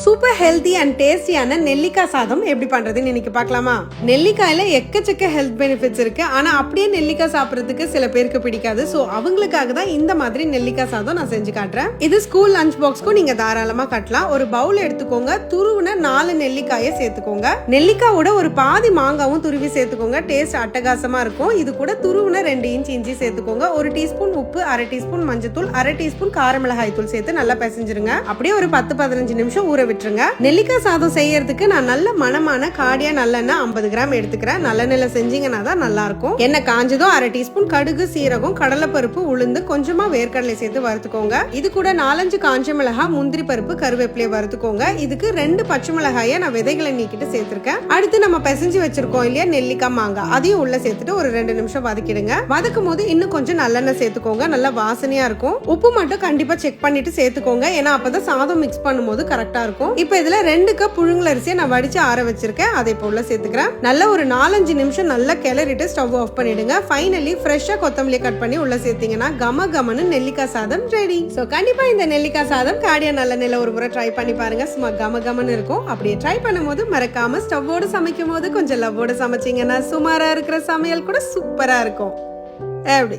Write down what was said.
Super healthy and டேஸ்டியான நெல்லிக்காய் சாதம் எப்படி பண்றதுன்னு இன்னைக்கு பார்க்கலாமா? நெல்லிக்காயில எக்கச்சக்க ஹெல்த் பெனிஃபிட்ஸ் இருக்கு. ஆனா அப்படியே நெல்லிக்காய் சாப்பிட்றதுக்கு சில பேருக்கு பிடிக்காது. ஸோ அவங்களுக்காக தான் இந்த மாதிரி நெல்லிக்காய் சாதம் நான் செஞ்சு காட்டுறேன். இது ஸ்கூல் லஞ்ச் பாக்ஸ்க்கும் நீங்க தாராளமா கட்டலாம். ஒரு பவுல் எடுத்துக்கோங்க. துருவுன நாலு நெல்லிக்காயை சேர்த்துக்கோங்க. நெல்லிக்காயோட ஒரு பாதி மாங்காவும் துருவி சேர்த்துக்கோங்க. டேஸ்ட் அட்டகாசமா இருக்கும். இது கூட துருவுன ரெண்டு இன்ச் இஞ்சி சேர்த்துக்கோங்க. ஒரு டீஸ்பூன் உப்பு அரை டீஸ்பூன் மஞ்சத்தூள் அரை டீஸ்பூன் காரமிளகாய் தூள் சேர்த்து நல்லா பிசைஞ்சிருங்க. அப்படியே ஒரு பத்து பதினஞ்சு நிமிஷம் ஊற விட்டுருங்க. நெல்லிக்காய் சாதம் செய்யறதுக்கு நான் நல்ல மணமான காடியா நல்லெண்ணெய் ஐம்பது கிராம் எடுத்துக்கிறேன். நல்லெண்ணெயில செஞ்சீங்கன்னா தான் நல்லா இருக்கும் எண்ணெய் காஞ்சதும் அரை டீஸ்பூன் கடுகு சீரகம் கடலைப்பருப்பு உளுந்து கொஞ்சமா வேர்க்கடலை சேர்த்து வறுத்துக்கோங்க. இது கூட நாலஞ்சு காஞ்ச மிளகாய் முந்திரி பருப்பு கருவேப்பிலையை வறுத்துக்கோங்க. இதுக்கு ரெண்டு பச்சை மிளகாய நான் விதைகளை நீக்கிட்டு சேர்த்திருக்கேன். அடுத்து நம்ம பிசைஞ்சு வச்சிருக்கோம் இல்லையா நெல்லிக்காய் மாங்காய். அதையும் உள்ள சேர்த்துட்டு ஒரு ரெண்டு நிமிஷம் வதக்கிடுங்க. வதக்கும் போது இன்னும் கொஞ்சம் நல்லெண்ணெய் சேர்த்துக்கோங்க. நல்லா வாசனையா இருக்கும். உப்பு மட்டும் கண்டிப்பா செக் பண்ணிட்டு சேர்த்துக்கோங்க. ஏன்னா அப்பதான் சாதம் மிக்ஸ் பண்ணும்போது கரெக்டா இருக்கும். இப்போ இதில் ரெண்டு கப் புழுங்கல் அரிசியை நான் வடிச்சு ஆற வச்சிருக்கேன். அதை இப்போ உள்ள சேர்த்துக்கிறேன். நல்ல ஒரு நாலஞ்சு நிமிஷம் நல்லா கிளறிட்டு ஸ்டவ் ஆஃப் பண்ணிடுங்க. ஃபைனலி ஃப்ரெஷ்ஷாக கொத்தமல்லி கட் பண்ணி உள்ள சேர்த்தீங்கன்னா கம கமனு நெல்லிக்காய் சாதம் ரெடி ஸோ கண்டிப்பாக இந்த நெல்லிக்காய் சாதம் காடியா நல்ல நில ஒரு முறை ட்ரை பண்ணி பாருங்க. சும்மா கம கமன்னு இருக்கும். அப்படியே ட்ரை பண்ணும்போது மறக்காம ஸ்டவ்வோடு சமைக்கும் போது கொஞ்சம் லவ்வோடு சமைச்சிங்கன்னா சுமாராக இருக்கிற சமையல் கூட சூப்பராக இருக்கும். எப்படி?